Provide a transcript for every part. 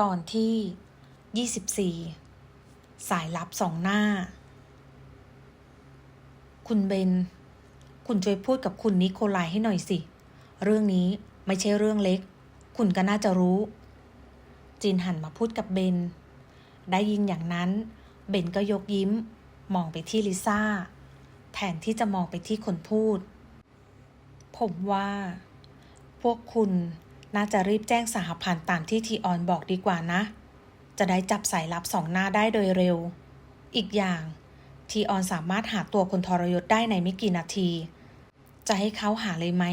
ตอนที่ 24 สายลับสองหน้า คุณเบน คุณช่วยพูดกับคุณนิโคลายให้หน่อยสิ เรื่องนี้ไม่ใช่เรื่องเล็ก คุณก็น่าจะรู้จินหันมาพูดกับเบน ได้ยินอย่างนั้น เบนก็ยกยิ้ม มองไปที่ลิซ่า แทนที่จะมองไปที่คนพูด ผมว่า พวกคุณ น่าจะรีบแจ้งสหพันธ์ตามที่ทีออนบอกดีกว่านะ จะได้จับสายลับสองหน้าได้โดยเร็ว อีกอย่าง ทีออนสามารถหาตัวคนทรยศได้ในไม่กี่นาที จะให้เขาหาเลยไหม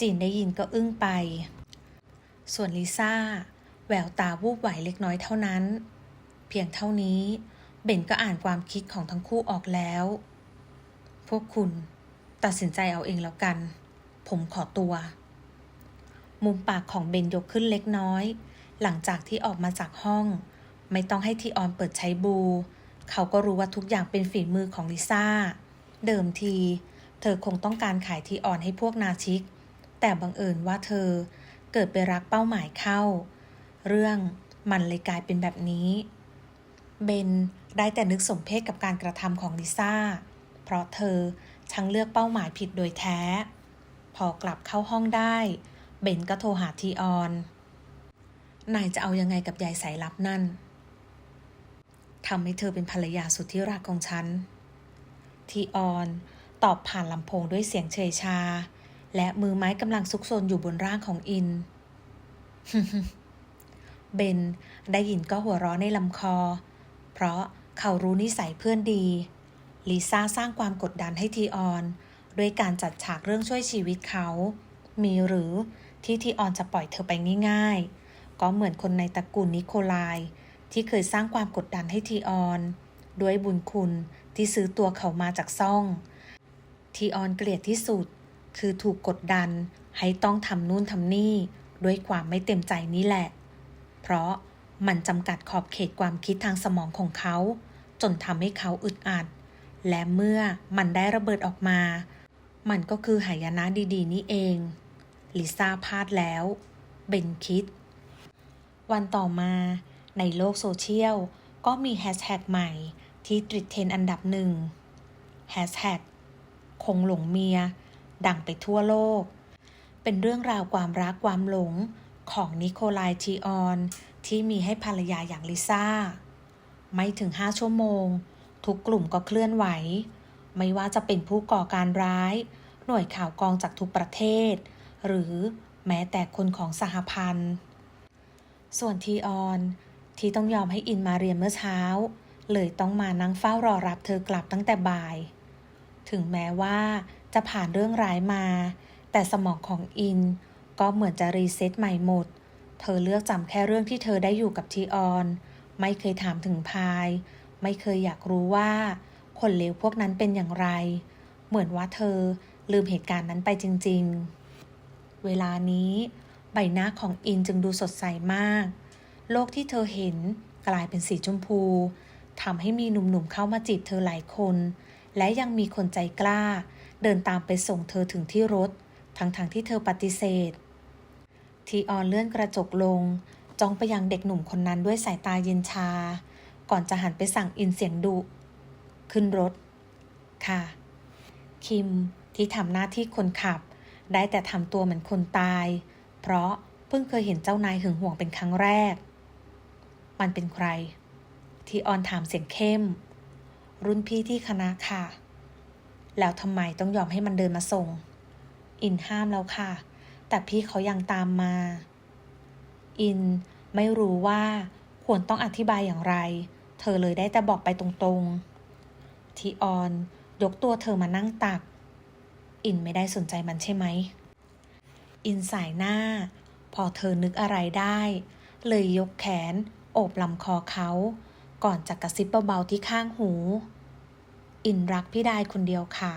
จีนได้ยินก็อึ้งไป ส่วนลิซ่า แววตาวูบไหวเล็กน้อยเท่านั้น เพียงเท่านี้เบนก็อ่านความคิดของทั้งคู่ออกแล้ว พวกคุณ ตัดสินใจเอาเองแล้วกัน ผมขอตัว มุมปากของเบนยกขึ้นเล็กน้อย หลังจากที่ออกมาจากห้อง ไม่ต้องให้ทีออนเปิดใช้บู เขาก็รู้ว่าทุกอย่างเป็นฝีมือของลิซ่า เดิมที เธอคงต้องการขายทีออนให้พวกนาชิก แต่บังเอิญว่าเธอเกิดไปรักเป้าหมายเข้า เรื่องมันเลยกลายเป็นแบบนี้ เบนได้แต่นึกสมเพศกับการกระทำของลิซ่า เพราะเธอช่างเลือกเป้าหมายผิดโดยแท้ พอกลับเข้าห้องได้ เบนก็โทรหาทีออน นายจะเอายังไงกับยายสายลับนั่น ทำให้เธอเป็นภรรยาสุดที่รักของฉัน ทีออนตอบผ่านลำโพงด้วยเสียงเฉยชา และมือไม้กำลังซุกซนอยู่บนร่างของอิน เบนได้ยินก็หัวเราะในลำคอ เพราะเขารู้นิสัยเพื่อนดี ลิซ่าสร้างความกดดันให้ทีออน ด้วยการจัดฉากเรื่องช่วยชีวิตเขา มีหรือ ที่ทีออนจะปล่อยเธอไปง่ายๆ ก็เหมือนคนในตระกูลนิโคลาย ที่เคยสร้างความกดดันให้ทีออน ด้วยบุญคุณที่ซื้อตัวเขามาจากซ่อง ทีออนเกลียดที่สุด คือถูกกดดันให้ต้องทำนู่นทำนี่ ด้วยความไม่เต็มใจนี่แหละ เพราะมันจำกัดขอบเขตความคิดทางสมองของเขา จนทำให้เขาอึดอัด และเมื่อมันได้ระเบิดออกมา มันก็คือหายนะดีๆ นี่เอง ลิซ่าพลาดแล้ว เบนคิด วันต่อมาในโลกโซเชียล ก็มีแฮชแท็กใหม่ที่ติดเทรนอันดับหนึ่งแฮชแท็กคงหลงเมีย ดังไปทั่วโลก เป็นเรื่องราวความรักความหลงของนิโคลายทีออน ที่มีให้ภรรยาอย่างลิซ่า ไม่ถึงห้าชั่วโมง ทุกกลุ่มก็เคลื่อนไหว ไม่ว่าจะเป็นผู้ก่อการร้าย หน่วยข่าวกองจากทุกประเทศ หรือแม้แต่คนของสหพันธ์ ส่วนทีออนที่ต้องยอมให้อินมาเรียนเมื่อเช้า เลยต้องมานั่งเฝ้ารอรับเธอกลับตั้งแต่บ่าย ถึงแม้ว่าจะผ่านเรื่องร้ายมา แต่สมองของอินก็เหมือนจะรีเซ็ตใหม่หมด เธอเลือกจำแค่เรื่องที่เธอได้อยู่กับทีออน ไม่เคยถามถึงพาย ไม่เคยอยากรู้ว่า คนเลวพวกนั้นเป็นอย่างไร เหมือนว่าเธอลืมเหตุการณ์นั้นไปจริง ๆ เวลานี้ ใบหน้าของอินจึงดูสดใสมาก โลกที่เธอเห็นกลายเป็นสีชมพูทำให้มีหนุ่มๆเข้ามาจีบเธอหลายคน และยังมีคนใจกล้า เดินตามไปส่งเธอถึงที่รถ ทั้งๆทที่เธอปฏิเสธ ทีออนเลื่อนกระจกลง จ้องไปยังเด็กหนุ่มคนนั้นด้วยสายตาเย็นชา ก่อนจะหันไปสั่งอินเสียงดุ ขึ้นรถ ค่ะ คิมที่ทำหน้าที่คนขับ ได้แต่ทำตัวเหมือนคนตาย เพราะเพิ่งเคยเห็นเจ้านายหึงหวงเป็นครั้งแรก มันเป็นใคร ทีออนถามเสียงเข้ม รุ่นพี่ที่คณะค่ะ แล้วทำไมต้องยอมให้มันเดินมาส่ง อินห้ามแล้วค่ะ แต่พี่เขายังตามมา อินไม่รู้ว่าควรต้องอธิบายอย่างไร เธอเลยได้แต่บอกไปตรงๆทีออน ยกตัวเธอมานั่งตัก อินไม่ได้สนใจมันใช่ไหม อินสายหน้า พอเธอนึกอะไรได้ เลยยกแขน โอบลำคอเขา ก่อนจะกระซิบเบาๆที่ข้างหู อินรักพี่ได้คนเดียวค่ะ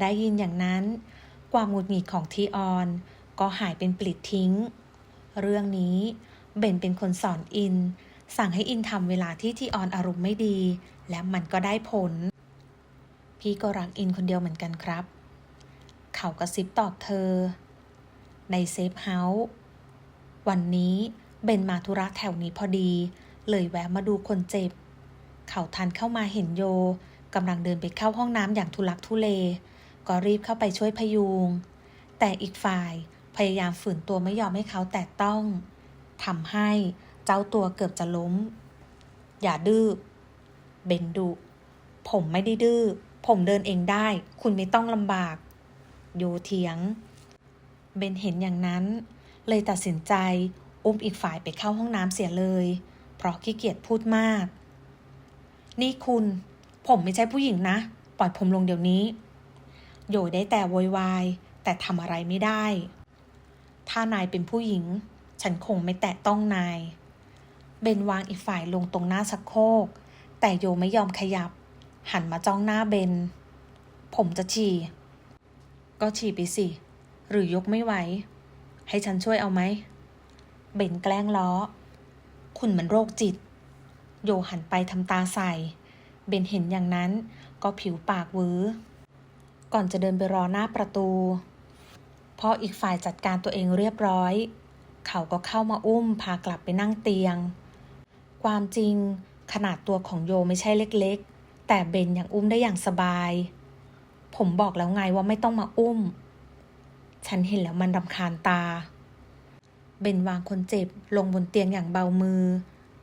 ได้ยินอย่างนั้น ความหงุดหงิดของทีออน ก็หายเป็นปลิดทิ้ง เรื่องนี้เบนเป็นคนสอนอิน สั่งให้อินทำเวลาที่ทีออนอารมณ์ไม่ดี และมันก็ได้ผล พี่ก็รักอินคนเดียวเหมือนกันครับ เขากระซิบตอบเธอ ในเซฟเฮาส์วันนี้เบนมาธุระแถวนี้พอดี เลยแวะมาดูคนเจ็บ เขาทันเข้ามาเห็นโยกำลังเดินไปเข้าห้องน้ำอย่างทุลักทุเล ก็รีบเข้าไปช่วยพยุง แต่อีกฝ่ายพยายามฝืนตัวไม่ยอมให้เขาแตะต้องทำให้เจ้าตัวเกือบจะล้ม อย่าดื้อ เบนดุ ผมไม่ได้ดื้อ ผมเดินเองได้ คุณไม่ต้องลำบาก โยเถียง เบนเห็นอย่างนั้น เลยตัดสินใจอุ้มอีกฝ่ายไปเข้าห้องน้ำเสียเลย เพราะขี้เกียจพูดมาก นี่คุณ ผมไม่ใช่ผู้หญิงนะ ปล่อยผมลงเดี๋ยวนี้ โยได้แต่โวยวาย แต่ทำอะไรไม่ได้ ถ้านายเป็นผู้หญิง ฉันคงไม่แตะต้องนาย เบนวางอีกฝ่ายลงตรงหน้าชักโครก แต่โยไม่ยอมขยับ หันมาจ้องหน้าเบน ผมจะฉี่ ก็ฉี่ไปสิ หรือยกไม่ไหว ให้ฉันช่วยเอาไหม เบนแกล้งล้อ คุณมันโรคจิต โยหันไปทำตาใส่ เบนเห็นอย่างนั้นก็ผิวปากวื้อ ก่อนจะเดินไปรอหน้าประตู พออีกฝ่ายจัดการตัวเองเรียบร้อย เขาก็เข้ามาอุ้มพากลับไปนั่งเตียง ความจริงขนาดตัวของโยไม่ใช่เล็กๆ แต่เบนยังอุ้มได้อย่างสบาย ผมบอกแล้วไงว่าไม่ต้องมาอุ้ม ฉันเห็นแล้วมันรำคาญตา เบนวางคนเจ็บลงบนเตียงอย่างเบามือ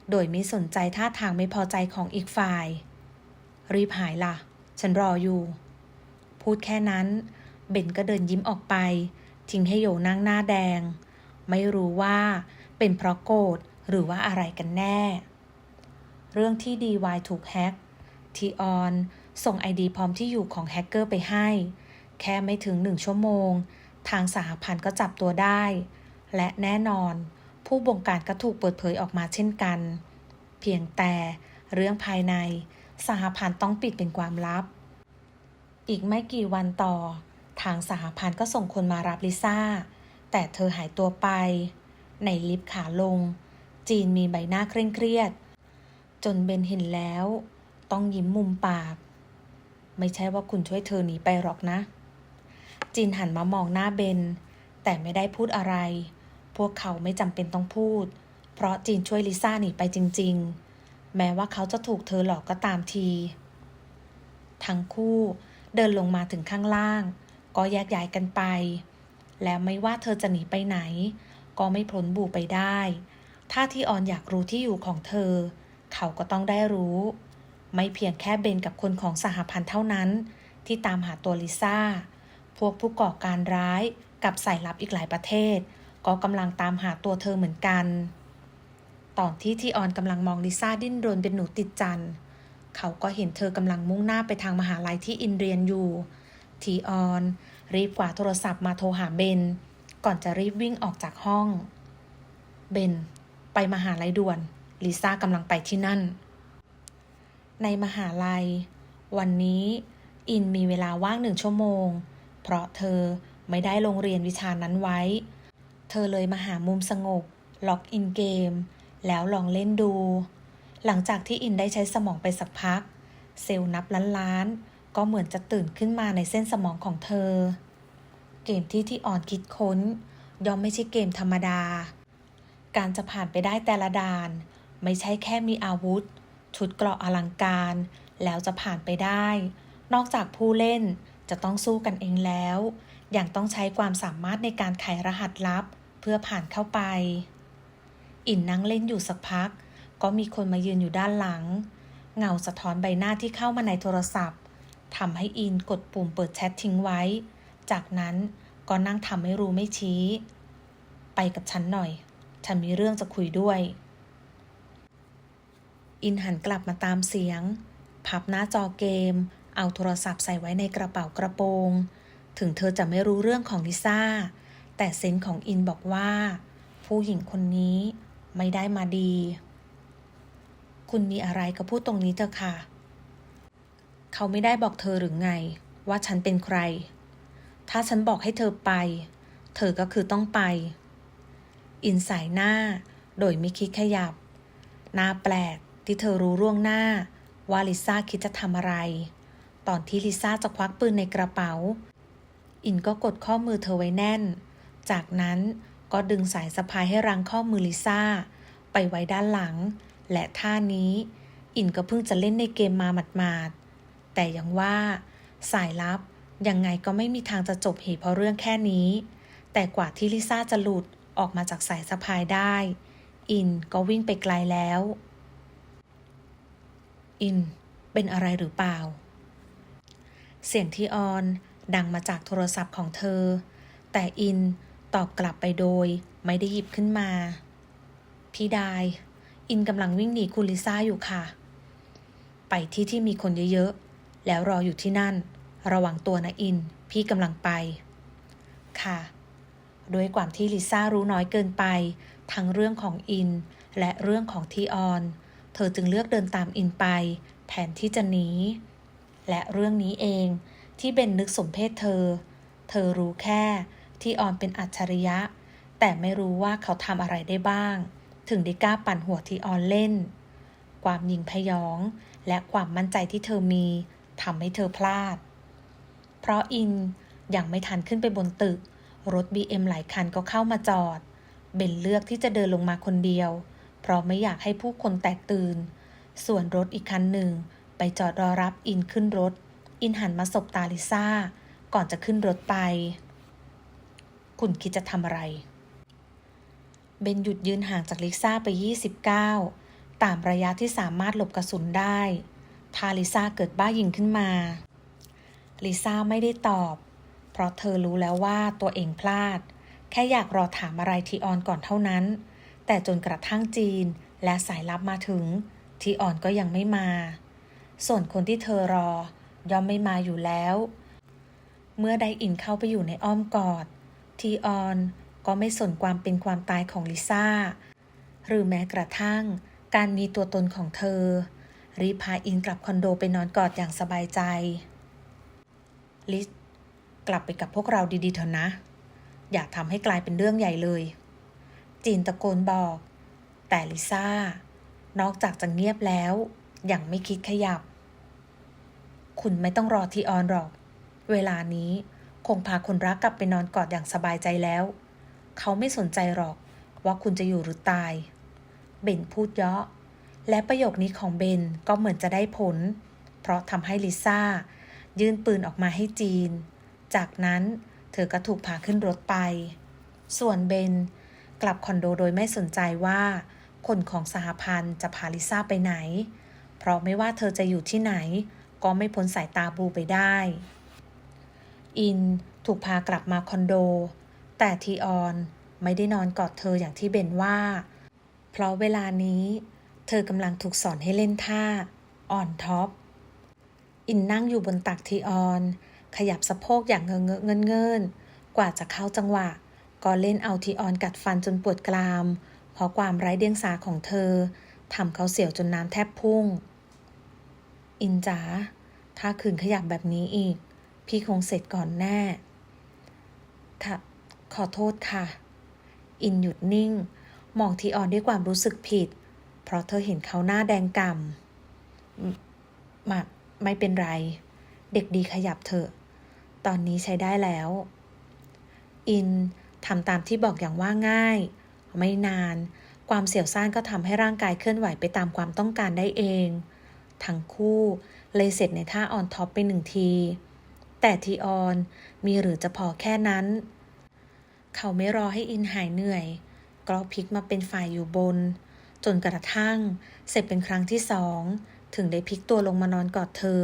โดยไม่สนใจท่าทางไม่พอใจของอีกฝ่าย รีบหายล่ะ ฉันรออยู่ พูดแค่นั้น เบนก็เดินยิ้มออกไป ทิ้งให้โยนั่งหน้าแดง ไม่รู้ว่าเป็นเพราะโกรธหรือว่าอะไรกันแน่ เรื่องที่ดีวายถูกแฮ็กทีออน ส่งไอดีพร้อมที่อยู่ของแฮกเกอร์ไปให้ แค่ไม่ถึงหนึ่งชั่วโมง ทางสหพันธ์ก็จับตัวได้ และแน่นอน ผู้บงการก็ถูกเปิดเผยออกมาเช่นกัน เพียงแต่เรื่องภายใน สหพันธ์ต้องปิดเป็นความลับ อีกไม่กี่วันต่อ ทางสหพันธ์ก็ส่งคนมารับลิซ่า แต่เธอหายตัวไป ในลิฟต์ขาลง จีนมีใบหน้าเคร่งเครียด จนเบนเห็นแล้ว ต้องยิ้มมุมปาก ไม่ใช่ว่าคุณช่วยเธอหนีไปหรอกนะจีนหันมามองหน้าเบน แต่ไม่ได้พูดอะไร พวกเขาไม่จำเป็นต้องพูด เพราะจีนช่วยลิซ่าหนีไปจริง ๆ แม้ว่าเขาจะถูกเธอหลอกก็ตามที ทั้งคู่เดินลงมาถึงข้างล่าง ก็แยกย้ายกันไป แล้วไม่ว่าเธอจะหนีไปไหน ก็ไม่พ้นบูไปได้ ถ้าที่ออนอยากรู้ที่อยู่ของเธอ เขาก็ต้องได้รู้ ไม่เพียงแค่เบนกับคนของสหพันธ์เท่านั้น ที่ตามหาตัวลิซ่า พวกผู้ก่อการร้ายกับสายลับอีกหลายประเทศ ก็กำลังตามหาตัวเธอเหมือนกัน ตอนที่ทีออนกำลังมองลิซ่าดิ้นรนเป็นหนูติดจันเขาก็เห็นเธอกำลังมุ่งหน้าไปทางมหาลัยที่อินเรียนอยู่ ทีออน รีบกว่าดโทรศัพท์มาโทรหาเบน ก่อนจะรีบวิ่งออกจากห้อง เบน ไปมหาลัยด่วน ลิซ่ากำลังไปที่นั่น ในมหาลัย วันนี้อินมีเวลาว่างหนึ่งชั่วโมง เพราะเธอไม่ได้ลงเรียนวิชานั้นไว้ เธอเลยมาหามุมสงบ ล็อกอินเกม แล้วลองเล่นดู หลังจากที่อินได้ใช้สมองไปสักพัก เซลล์นับล้านล้านๆก็เหมือนจะตื่นขึ้นมาในเส้นสมองของเธอ เกมที่ที่อ่อนคิดค้น ย่อมไม่ใช่เกมธรรมดา การจะผ่านไปได้แต่ละด่าน ไม่ใช่แค่มีอาวุธ ชุดเกราะอลังการ แล้วจะผ่านไปได้ นอกจากผู้เล่นจะต้องสู้กันเองแล้วอย่างต้องใช้ความสามารถในการไขรหัสลับ เพื่อผ่านเข้าไป อินนั่งเล่นอยู่สักพัก ก็มีคนมายืนอยู่ด้านหลัง เงาสะท้อนใบหน้าที่เข้ามาในโทรศัพท์ทำให้อินกดปุ่มเปิดแชททิ้งไว้ จากนั้นก็นั่งทำไม่รู้ไม่ชี้ ไปกับฉันหน่อย ฉันมีเรื่องจะคุยด้วย อินหันกลับมาตามเสียง พับหน้าจอเกม เอาโทรศัพท์ใส่ไว้ในกระเป๋ากระโปรง ถึงเธอจะไม่รู้เรื่องของลิซ่า แต่เซนส์ของอินบอกว่า ผู้หญิงคนนี้ไม่ได้มาดี คุณมีอะไรก็พูดตรงนี้เถอะค่ะ เขาไม่ได้บอกเธอหรือไง ว่าฉันเป็นใคร ถ้าฉันบอกให้เธอไป เธอก็คือต้องไป อินสายหน้า โดยไม่คิดขยับ หน้าแปลก ที่เธอรู้ร่วงหน้าว่าลิซ่าคิดจะทำอะไร ตอนที่ลิซ่าจะควักปืนในกระเป๋า อินก็กดข้อมือเธอไว้แน่น จากนั้นก็ดึงสายสะพายให้รังข้อมือลิซ่า ไปไว้ด้านหลัง และท่านี้ อินก็เพิ่งจะเล่นในเกมมาหมาดๆ แต่ยังว่าสายลับยังไงก็ไม่มีทางจะจบเหตุเพราะเรื่องแค่นี้ แต่กว่าที่ลิซ่าจะหลุดออกมาจากสายสะพายได้ อินก็วิ่งไปไกลแล้ว อิน เป็นอะไรหรือเปล่า เสียงที่ออนดังมาจากโทรศัพท์ของเธอ แต่อินตอบกลับไปโดยไม่ได้หยิบขึ้นมา พี่ดาย อินกำลังวิ่งหนีคุณลิซ่าอยู่ค่ะ ไปที่ที่มีคนเยอะๆ แล้วรออยู่ที่นั่น ระวังตัวนะอิน พี่กำลังไป ค่ะด้วยความที่ลิซ่ารู้น้อยเกินไป ทั้งเรื่องของอิน และเรื่องของทีออน เธอจึงเลือกเดินตามอินไป แทนที่จะหนี และเรื่องนี้เองที่เบนนึกสมเพศเธอ เธอรู้แค่ที่ออนเป็นอัจฉริยะ แต่ไม่รู้ว่าเขาทำอะไรได้บ้าง ถึงได้กล้าปั่นหัวที่ออนเล่น ความยิงพยอง และความมั่นใจที่เธอมีทำให้เธอพลาด เพราะอินยังไม่ทันขึ้นไปบนตึก รถ BM หลายคันก็เข้ามาจอด เบนเลือกที่จะเดินลงมาคนเดียว เพราะไม่อยากให้ผู้คนแตกตื่น ส่วนรถอีกคันหนึ่ง ไปจอดรอรับอินขึ้นรถ อินหันมาสบตาลิซ่า ก่อนจะขึ้นรถไป คุณคิดจะทำอะไร เบนหยุดยืนห่างจากลิซ่าไป 29 ตามระยะที่สามารถหลบกระสุนได้ ถ้าลิซ่าเกิดบ้ายิงขึ้นมา ลิซ่าไม่ได้ตอบ เพราะเธอรู้แล้วว่าตัวเองพลาด แค่อยากรอถามอะไรทีออนก่อนเท่านั้น แต่จนกระทั่งจีนและสายลับมาถึง ทีออนก็ยังไม่มา ส่วนคนที่เธอรอย่อมไม่มาอยู่แล้ว เมื่อไดอินเข้าไปอยู่ในอ้อมกอด ทีออนก็ไม่สนความเป็นความตายของลิซ่า หรือแม้กระทั่งการมีตัวตนของเธอ รีพาอินกลับคอนโดไปนอนกอดอย่างสบายใจ ลิซกลับไปกับพวกเราดีๆเถอะนะ อย่าทำให้กลายเป็นเรื่องใหญ่เลย จีนตะโกนบอก แต่ลิซ่า นอกจากจะเงียบแล้ว ยังไม่คิดขยับ คุณไม่ต้องรอทีออนหรอก เวลานี้คงพาคนรักกลับไปนอนกอดอย่างสบายใจแล้ว เขาไม่สนใจหรอกว่าคุณจะอยู่หรือตาย เบนพูดเยาะ และประโยคนี้ของเบนก็เหมือนจะได้ผล เพราะทำให้ลิซ่า ยื่นปืนออกมาให้จีน จากนั้นเธอก็ถูกพาขึ้นรถไป ส่วนเบน กลับคอนโดโดยไม่สนใจว่า คนของสหพันธ์จะพาลิซ่าไปไหน เพราะไม่ว่าเธอจะอยู่ที่ไหน ก็ไม่พ้นสายตาบูไปได้ อินถูกพากลับมาคอนโด แต่ทีออนไม่ได้นอนกอดเธออย่างที่เบนว่า เพราะเวลานี้ เธอกำลังถูกสอนให้เล่นท่า อ่อนท็อป อินนั่งอยู่บนตักทีออน ขยับสะโพกอย่างเงอะเงินเงินกว่าจะเข้าจังหวะ ก็เล่นเอาทีออนกัดฟันจนปวดกราม เพราะความไร้เดียงสาของเธอทำเขาเสียวจนน้ำแทบพุ่ง อินจ๋าถ้าคืนขยับแบบนี้อีก พี่คงเสร็จก่อนแน่ ค่ะ ขอโทษค่ะ อินหยุดนิ่ง มองทีออนด้วยความรู้สึกผิด เพราะเธอเห็นเขาหน้าแดงก่ำมาไม่เป็นไร เด็กดีขยับเถอะ ตอนนี้ใช้ได้แล้ว อิน ทำตามที่บอกอย่างว่าง่าย ไม่นาน ความเสียวซ่านก็ทำให้ร่างกายเคลื่อนไหวไปตามความต้องการได้เอง ทั้งคู่เลยเสร็จในท่าออนท็อปไปหนึ่งที แต่ทีออนมีหรือจะพอแค่นั้น เขาไม่รอให้อินหายเหนื่อยก็พลิกมาเป็นฝ่ายอยู่บน จนกระทั่งเสร็จเป็นครั้งที่สอง ถึงได้พลิกตัวลงมานอนกอดเธอ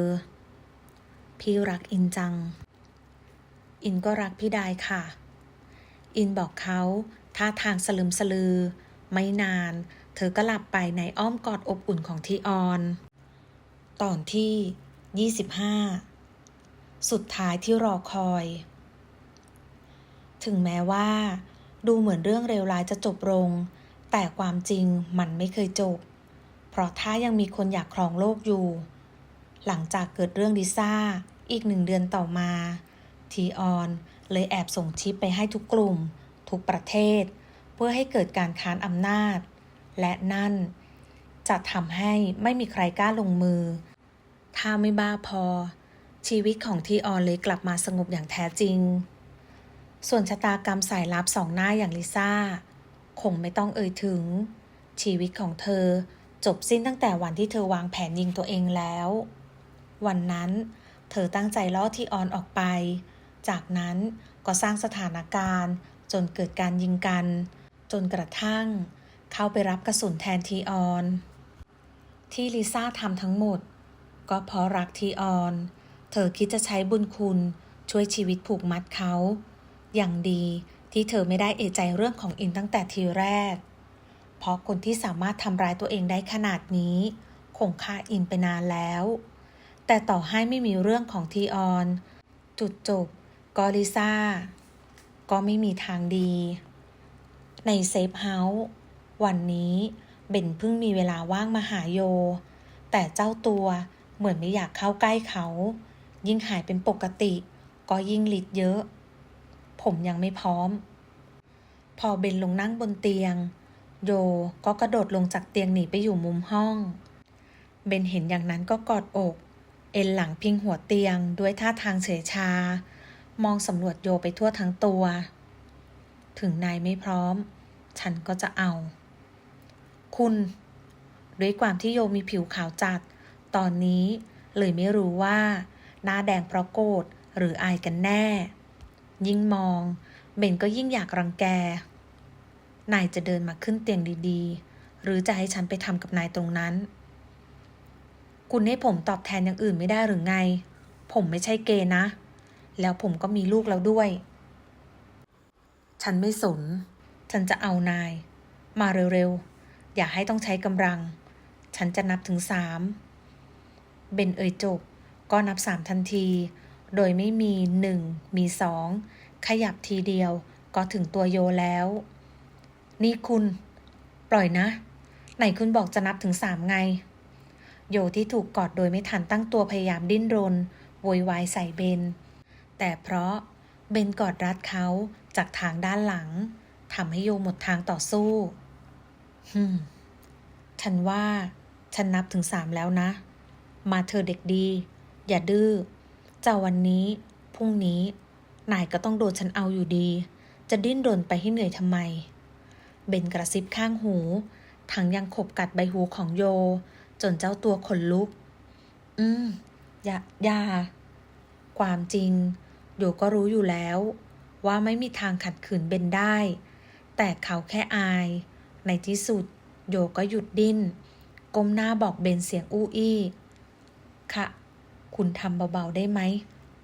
พี่รักอินจัง อินก็รักพี่ดายค่ะ อินบอกเขาท่าทางสลึมสลือ ไม่นาน เธอก็หลับไปในอ้อมกอดอบอุ่นของทีออน ตอนที่ 25 สุดท้ายที่รอคอย ถึงแม้ว่า ดูเหมือนเรื่องเลวร้ายจะจบลง แต่ความจริงมันไม่เคยจบ เพราะถ้ายังมีคนอยากครองโลกอยู่ หลังจากเกิดเรื่องดิซ่าอีกหนึ่งเดือนต่อมา ทีออน เลยแอบส่งชิปไปให้ทุกกลุ่ม ทุกประเทศ เพื่อให้เกิดการค้านอำนาจ และนั่น จะทำให้ไม่มีใครกล้าลงมือ ถ้าไม่บ้าพอ ชีวิตของทีออนเลยกลับมาสงบอย่างแท้จริง ส่วนชะตากรรมสายลับสองหน้าอย่างลิซ่า คงไม่ต้องเอ่ยถึง ชีวิตของเธอจบสิ้นตั้งแต่วันที่เธอวางแผนยิงตัวเองแล้ว วันนั้น เธอตั้งใจล่อทีออนออกไป จากนั้นก็สร้างสถานการณ์ จนเกิดการยิงกัน จนกระทั่ง เข้าไปรับกระสุนแทนทีออน ที่ลิซ่าทำทั้งหมด ก็เพราะรักทีออน เธอคิดจะใช้บุญคุณช่วยชีวิตผูกมัดเขา อย่างดีที่เธอไม่ได้เอะใจเรื่องของอินตั้งแต่ทีแรก เพราะคนที่สามารถทำร้ายตัวเองได้ขนาดนี้ คงฆ่าอินไปนานแล้ว แต่ต่อให้ไม่มีเรื่องของทีออน จุดจบ ก็ลิซ่า ก็ไม่มีทางดี ในเซฟเฮาส์วันนี้เบนเพิ่งมีเวลาว่างมาหาโย แต่เจ้าตัวเหมือนไม่อยากเข้าใกล้เขา ยิ่งหายเป็นปกติ ก็ยิ่งลิดเยอะ ผมยังไม่พร้อม พอเบนลงนั่งบนเตียง โยก็กระโดดลงจากเตียงหนีไปอยู่มุมห้อง เบนเห็นอย่างนั้นก็กอดอก เอ็นหลังพิงหัวเตียงด้วยท่าทางเฉยชา มองสำรวจโยไปทั่วทั้งตัว ถึงนายไม่พร้อม ฉันก็จะเอา คุณ ด้วยความที่โยมีผิวขาวจัด ตอนนี้เลยไม่รู้ว่า หน้าแดงเพราะโกรธหรืออายกันแน่ ยิ่งมองเบนก็ยิ่งอยากรังแก นายจะเดินมาขึ้นเตียงดีๆ หรือจะให้ฉันไปทำกับนายตรงนั้น คุณให้ผมตอบแทนอย่างอื่นไม่ได้หรือไง ผมไม่ใช่เกย์นะ แล้วผมก็มีลูกแล้วด้วย ฉันไม่สน ฉันจะเอานาย มาเร็วๆ อย่าให้ต้องใช้กำลัง ฉันจะนับถึงสามเบนเอ่ยจบ ก็นับสามทันที โดยไม่มีหนึ่งมีสองขยับทีเดียวก็ถึงตัวโยแล้ว นี่คุณ ปล่อยนะ ไหนคุณบอกจะนับถึงสามไง โยที่ถูกกอดโดยไม่ทันตั้งตัวพยายามดิ้นรนโวยวายใส่เบน แต่เพราะเบนกอดรัดเขาจากทางด้านหลังทำให้โยหมดทางต่อสู้ฮึมฉันว่า ฉันนับถึงสามแล้วนะ มาเธอเด็กดี อย่าดื้อจะวันนี้ พรุ่งนี้ นายก็ต้องโดนฉันเอาอยู่ดี จะดิ้นรนไปให้เหนื่อยทำไม เบนกระซิบข้างหู ทั้งยังขบกัดใบหูของโย จนเจ้าตัวขนลุก อืม อย่า อย่า ความจริง โยก็รู้อยู่แล้ว ว่าไม่มีทางขัดขืนเบนได้ แต่เขาแค่อาย ในที่สุด โยก็หยุดดิ้น ก้มหน้าบอกเบนเสียงอู้อี้ ค่ะ คุณทำเบาๆได้ไหม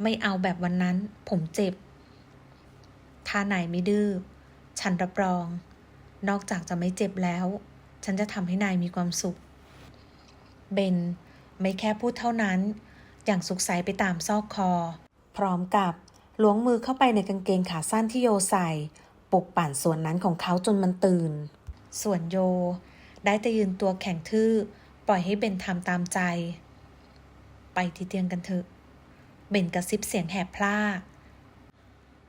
ไม่เอาแบบวันนั้น ผมเจ็บ ถ้านายไม่ดื้อ ฉันรับรอง นอกจากจะไม่เจ็บแล้ว ฉันจะทำให้นายมีความสุข เบนไม่แค่พูดเท่านั้น อย่างสุขใสไปตามซอกคอ พร้อมกับล้วงมือเข้าไปในกางเกงขาสั้นที่โยใส่ปลุกปั่นส่วนนั้นของเขาจนมันตื่น ส่วนโย ได้แต่ยืนตัวแข็งทื่อ ปล่อยให้เบนทำตามใจ ไปที่เตียงกันเถอะ เบนกระซิบเสียงแหบพร่า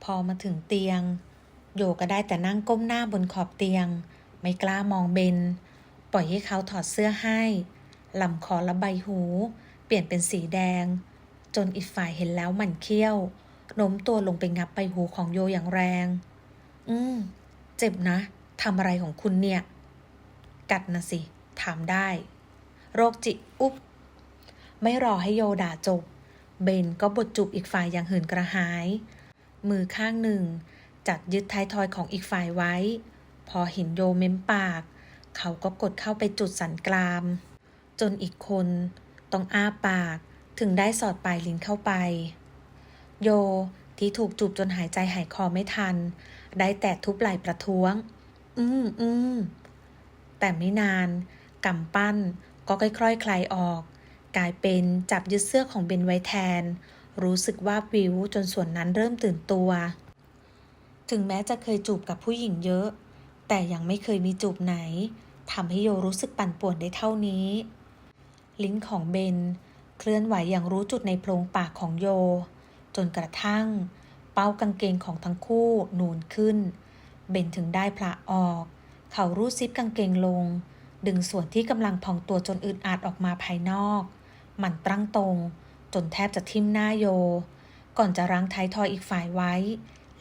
พอมาถึงเตียง โยก็ได้แต่นั่งก้มหน้าบนขอบเตียง ไม่กล้ามองเบน ปล่อยให้เขาถอดเสื้อให้ลำคอและใบหู เปลี่ยนเป็นสีแดง จนอีกฝ่ายเห็นแล้วหมันเขี้ยวโน้มตัวลงไปงับใบหูของโยอย่างแรง อืม เจ็บนะทำอะไรของคุณเนี่ย กัดนะสิ ถามได้ โรคจิตอุ๊บ ไม่รอให้โยด่าจบ เบนก็บดจูบอีกฝ่ายอย่างหื่นกระหาย มือข้างหนึ่ง จัดยึดท้ายทอยของอีกฝ่ายไว้ พอเห็นโยเม้มปาก เขาก็กดเข้าไปจุดสันกราม จนอีกคน ต้องอ้าปาก ถึงได้สอดปลายลิ้นเข้าไป โยที่ถูกจูบจนหายใจหายคอไม่ทัน ได้แต่ทุบไหล่ประท้วง อืมอืมแต่ไม่นานกำปั้นก็ค่อยๆคลายออก กลายเป็นจับยึดเสื้อของเบนไว้แทน รู้สึกว่าบวิวจนส่วนนั้นเริ่มตื่นตัว ถึงแม้จะเคยจูบกับผู้หญิงเยอะ แต่ยังไม่เคยมีจูบไหนทำให้โยรู้สึกปั่นป่วนได้เท่านี้ ลิ้นของเบน เคลื่อนไหวอย่างรู้จุดในโพรงปากของโย จนกระทั่ง เป้ากางเกงของทั้งคู่นูนขึ้น เบนถึงได้พละออก เขารูดซิปกางเกงลง ดึงส่วนที่กำลังพองตัวจนอึดอัดออกมาภายนอก มันตั้งตรง จนแทบจะทิ่มหน้าโย ก่อนจะรั้งท้ายทอยอีกฝ่ายไว้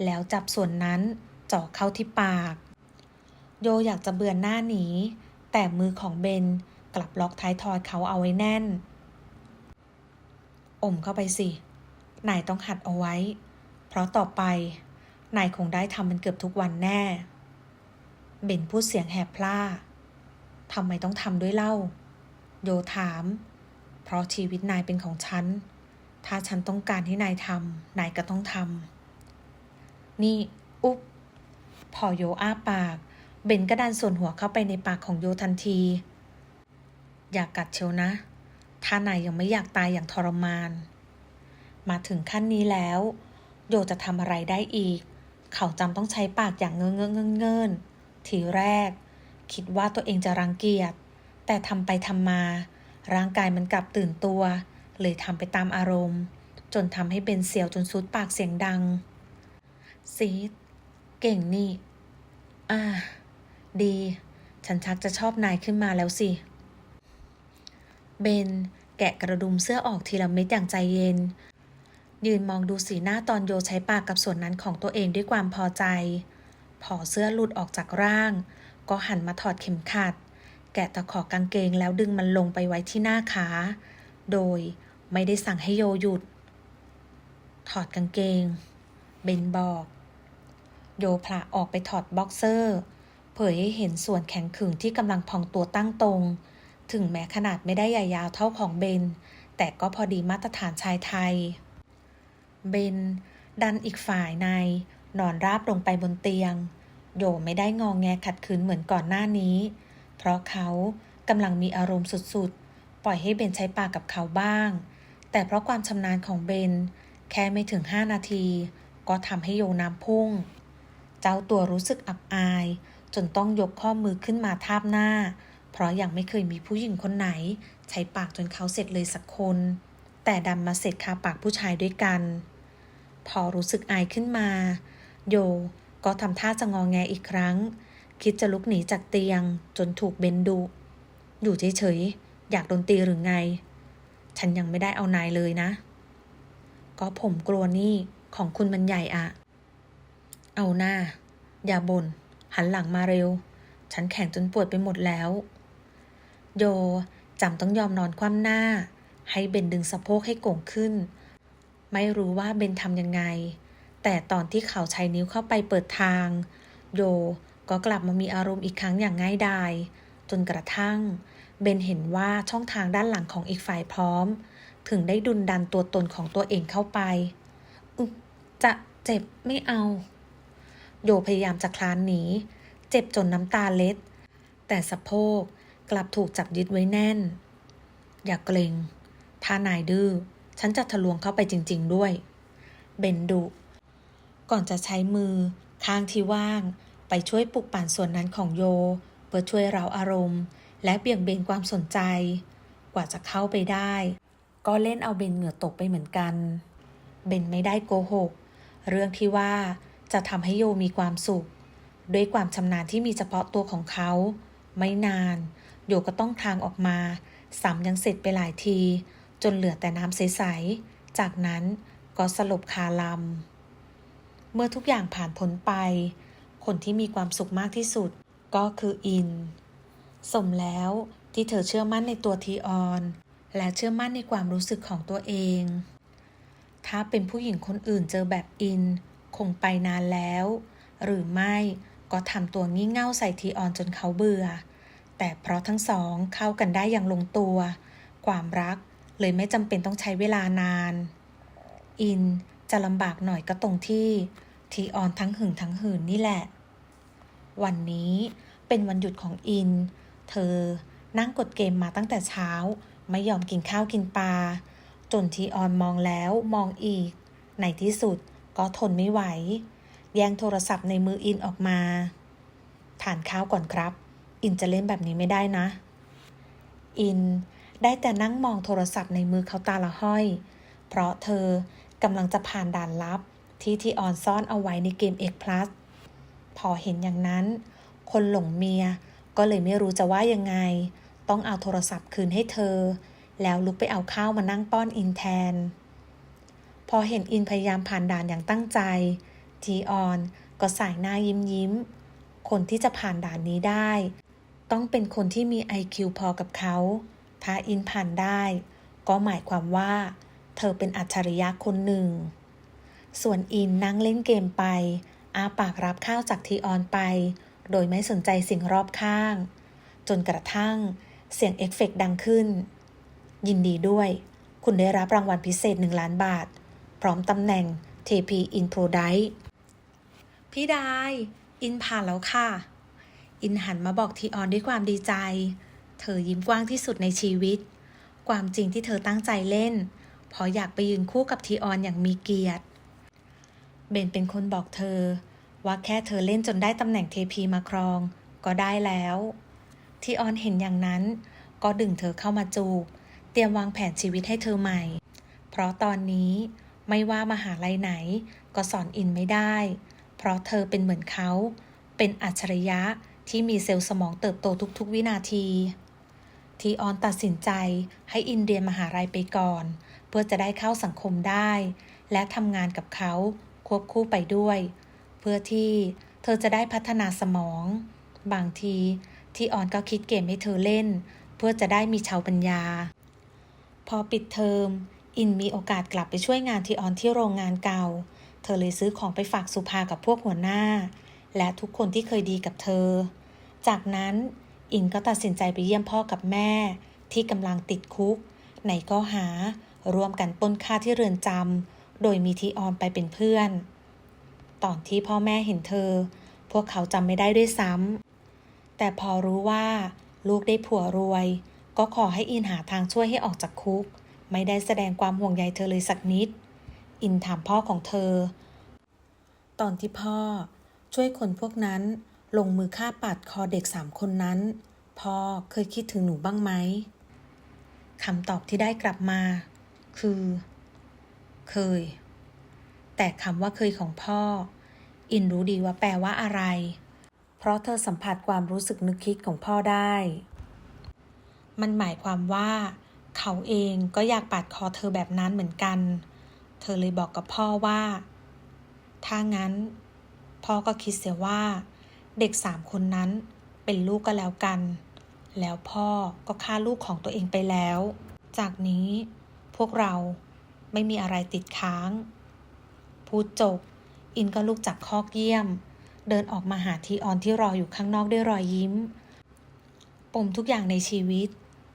แล้วจับส่วนนั้นเจาะเข้าที่ปาก โยอยากจะเบือนหน้าหนีแต่มือของเบนกลับล็อกท้ายทอยเขาเอาไว้แน่น อมเข้าไปสิ นายต้องหัดเอาไว้ เพราะต่อไป นายคงได้ทำมันเกือบทุกวันแน่ เบนพูดเสียงแหบพล่าทำไมต้องทำด้วยเล่า โยถาม เพราะชีวิตนายเป็นของฉัน ถ้าฉันต้องการให้นายทำนายก็ต้องทำ นี่ อุ๊บ พอโยอ้าปาก เบนก็ดันส่วนหัวเข้าไปในปากของโยทันที อย่ากกัดเชียวนะ ถ้านายยังไม่อยากตายอย่างทรมาน มาถึงขั้นนี้แล้ว โยจะทำอะไรได้อีก เขาจำต้องใช้ปากอย่างเงื้อเงื้อเงื้อเงินทีแรก คิดว่าตัวเองจะรังเกียจ แต่ทำไปทำมา ร่างกายมันกลับตื่นตัว เลยทำไปตามอารมณ์ จนทำให้เบนเสียวจนสุดปากเสียงดัง ซีดเก่งนี่ อ่า ดี ฉันชักจะชอบนายขึ้นมาแล้วสิ เบน แกะกระดุมเสื้อออกทีละเม็ดอย่างใจเย็น ยืนมองดูสีหน้าตอนโยใช้ปากกับส่วนนั้นของตัวเองด้วยความพอใจ พอเสื้อหลุดออกจากร่าง ก็หันมาถอดเข็มขัด แกะตะขอกางเกงแล้วดึงมันลงไปไว้ที่หน้าขา โดยไม่ได้สั่งให้โยหยุด ถอดกางเกง เบนบอก โยผละออกไปถอดบ็อกเซอร์ เผยให้เห็นส่วนแข็งขึงที่กำลังพองตัวตั้งตรง ถึงแม้ขนาดไม่ได้ใหญ่ยาวเท่าของเบน แต่ก็พอดีมาตรฐานชายไทย เบน ดันอีกฝ่ายใน นอนราบลงไปบนเตียง โยไม่ได้งองแงขัดขืนเหมือนก่อนหน้านี้ เพราะเขากำลังมีอารมณ์สุดๆ ปล่อยให้เบนใช้ปากกับเขาบ้าง แต่เพราะความชำนาญของเบน แค่ไม่ถึงห้านาที ก็ทำให้โยน้ำพุ่ง เจ้าตัวรู้สึกอับอาย จนต้องยกข้อมือขึ้นมาทาบหน้า เพราะยังไม่เคยมีผู้หญิงคนไหน ใช้ปากจนเขาเสร็จเลยสักคน แต่ดันมาเสร็จคาปากผู้ชายด้วยกัน พอรู้สึกอายขึ้นมา โยก็ทำท่าจะงองแงอีกครั้ง คิดจะลุกหนีจากเตียงจนถูกเบนดุ อยู่เฉยๆ อยากโดนตีหรือไง ฉันยังไม่ได้เอานายเลยนะ ก็ผมกลัวนี่ของคุณมันใหญ่อะเอาหน้า อย่าบน่นหันหลังมาเร็ว ฉันแข็งจนปวดไปหมดแล้ว โย จำต้องยอมนอนคว่ำหน้า ให้เบนดึงสะโพกให้โก่งขึ้น ไม่รู้ว่าเบนทำยังไง แต่ตอนที่เขาใช้นิ้วเข้าไปเปิดทาง โยก็กลับมามีอารมณ์อีกครั้งอย่างง่ายดาย จนกระทั่ง เบนเห็นว่าช่องทางด้านหลังของอีกฝ่ายพร้อม ถึงได้ดุนดันตัวตนของตัวเองเข้าไปอึะจะเจ็บไม่เอา โยพยายามจะคลานหนี เจ็บจนน้ำตาเล็ด แต่สะโพก กลับถูกจับยึดไว้แน่น อย่าเกรงถ้านายดื้อ ฉันจะทะลวงเข้าไปจริง ๆ ด้วย เบนดุ ก่อนจะใช้มือ ข้างที่ว่าง ไปช่วยปลุกปั่นส่วนนั้นของโย เพื่อช่วยเราอารมณ์ และเบี่ยงเบนความสนใจ กว่าจะเข้าไปได้ ก็เล่นเอาเบนเหงื่อตกไปเหมือนกัน เบนไม่ได้โกหก เรื่องที่ว่าจะทำให้โยมีความสุข ด้วยความชำนาญที่มีเฉพาะตัวของเขา ไม่นาน โยก็ต้องทางออกมาซ้ำยังเสร็จไปหลายที จนเหลือแต่น้ำใส ๆ จากนั้นก็สลบคาลำ เมื่อทุกอย่างผ่านพ้นไป คนที่มีความสุขมากที่สุดก็คืออิน สมแล้วที่เธอเชื่อมั่นในตัวทีออน และเชื่อมั่นในความรู้สึกของตัวเอง ถ้าเป็นผู้หญิงคนอื่นเจอแบบอิน คงไปนานแล้ว หรือไม่ก็ทำตัวงี่เง่าใส่ทีออนจนเขาเบื่อ แต่เพราะทั้งสองเข้ากันได้อย่างลงตัว ความรักเลยไม่จำเป็นต้องใช้เวลานาน อินจะลำบากหน่อยก็ตรงที่ทีออนทั้งหึงทั้งหืนนี่แหละ วันนี้เป็นวันหยุดของอิน เธอนั่งกดเกมมาตั้งแต่เช้า ไม่ยอมกินข้าวกินปลา จนทีออนมองแล้วมองอีก ในที่สุดก็ทนไม่ไหว แย่งโทรศัพท์ในมืออินออกมา ทานข้าวก่อนครับ อินจะเล่นแบบนี้ไม่ได้นะ อินได้แต่นั่งมองโทรศัพท์ในมือเขาตาละห้อย เพราะเธอกำลังจะผ่านด่านลับที่ทีออนซ่อนเอาไว้ในเกม X Plus พอเห็นอย่างนั้น คนหลงเมียก็เลยไม่รู้จะว่ายังไง ต้องเอาโทรศัพท์คืนให้เธอ แล้วลุกไปเอาข้าวมานั่งป้อนอินแทน พอเห็นอินพยายามผ่านด่านอย่างตั้งใจททีออนก็สายหน้ายิ้มยิ้ม คนที่จะผ่านด่านนี้ได้ ต้องเป็นคนที่มี IQ พอกับเขาถ้าอินผ่านได้ ก็หมายความว่า เธอเป็นอัจฉริยะคนหนึ่ง ส่วนอินนั่งเล่นเกมไป อาปากรับข้าวจากทีออนไป โดยไม่สนใจสิ่งรอบข้าง จนกระทั่ง เสียงเอฟเฟกต์ดังขึ้น ยินดีด้วย คุณได้รับรางวัลพิเศษ1ล้านบาท พร้อมตำแหน่ง TP in p r o d i พี่ดาย อินผ่านแล้วค่ะ อินหันมาบอกทีออนด้วยความดีใจ เธอยิ้มกว้างที่สุดในชีวิต ความจริงที่เธอตั้งใจเล่นเพราะอยากไปยืนคู่กับทีออนอย่างมีเกียรติ เบนเป็นคนบอกเธอ ว่าแค่เธอเล่นจนได้ตำแหน่งเทพีมาครอง ก็ได้แล้ว ทีออนเห็นอย่างนั้น ก็ดึงเธอเข้ามาจูบ เตรียมวางแผนชีวิตให้เธอใหม่ เพราะตอนนี้ไม่ว่ามหาลัยไหนก็สอนอินไม่ได้ เพราะเธอเป็นเหมือนเขา เป็นอัจฉริยะ ที่มีเซลล์สมองเติบโตทุกๆ วินาที ทีออนตัดสินใจให้อินเรียนมหาลัยไปก่อน เพื่อจะได้เข้าสังคมได้ และทำงานกับเขาควบคู่ไปด้วย เพื่อที่เธอจะได้พัฒนาสมอง บางทีทีออนก็คิดเกมให้เธอเล่น เพื่อจะได้มีชาวปัญญา พอปิดเทอมอินมีโอกาสกลับไปช่วยงานทีออนที่โรงงานเก่า เธอเลยซื้อของไปฝากสุภากับพวกหัวหน้า และทุกคนที่เคยดีกับเธอ จากนั้นอินก็ตัดสินใจไปเยี่ยมพ่อกับแม่ ที่กำลังติดคุก ในข้อหาร่วมกันป้นฆ่าที่เรือนจำโดยมีทีออนไปเป็นเพื่อน ตอนที่พ่อแม่เห็นเธอ พวกเขาจำไม่ได้ด้วยซ้ำแต่พอรู้ว่า ลูกได้ผัวรวย ก็ขอให้อินหาทางช่วยให้ออกจากคุก ไม่ได้แสดงความห่วงใยเธอเลยสักนิด อินถามพ่อของเธอ ตอนที่พ่อช่วยคนพวกนั้น ลงมือฆ่าปาดคอเด็กสามคนนั้น พ่อเคยคิดถึงหนูบ้างไหมคำตอบที่ได้กลับมา คือ เคย แต่คำว่าเคยของพ่อ อินรู้ดีว่าแปลว่าอะไร เพราะเธอสัมผัสความรู้สึกนึกคิดของพ่อได้ มันหมายความว่า เขาเองก็อยากปาดคอเธอแบบนั้นเหมือนกัน เธอเลยบอกกับพ่อว่า ถ้างั้น พ่อก็คิดเสียว่า เด็กสามคนนั้นเป็นลูกก็แล้วกัน แล้วพ่อก็ฆ่าลูกของตัวเองไปแล้ว จากนี้พวกเราไม่มีอะไรติดค้าง พูดจบ อินก็ลุกจากคอกเยี่ยม เดินออกมาหาทีออนที่รออยู่ข้างนอกด้วยรอยยิ้ม ปมทุกอย่างในชีวิต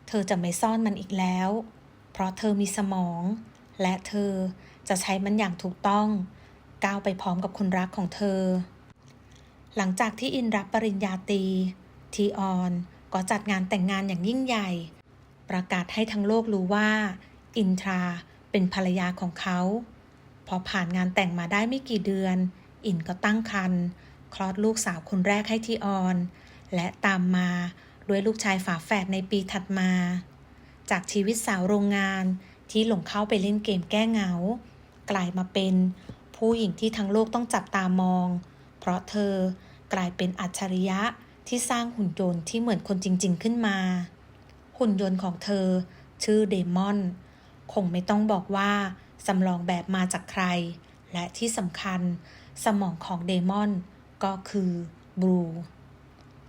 เธอจะไม่ซ่อนมันอีกแล้ว เพราะเธอมีสมอง และเธอจะใช้มันอย่างถูกต้อง ก้าวไปพร้อมกับคนรักของเธอ หลังจากที่อินรับปริญญาตรีทีออนก็จัดงานแต่งงานอย่างยิ่งใหญ่ ประกาศให้ทั้งโลกรู้ว่า อินทราเป็นภรรยาของเขา พอผ่านงานแต่งมาได้ไม่กี่เดือน อินก็ตั้งครรภ์คลอดลูกสาวคนแรกให้ทีออน และตามมาด้วยลูกชายฝาแฝดในปีถัดมา จากชีวิตสาวโรงงานที่หลงเข้าไปเล่นเกมแก้เหงา กลายมาเป็นผู้หญิงที่ทั้งโลกต้องจับตามอง เพราะเธอกลายเป็นอัจฉริยะที่สร้างหุ่นยนต์ที่เหมือนคนจริง ๆ ขึ้นมา หุ่นยนต์ของเธอ ชื่อเดมอน คงไม่ต้องบอกว่าสำรองแบบมาจากใคร และที่สำคัญสมองของเดมอนก็คือบลู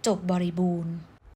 จบบริบูรณ์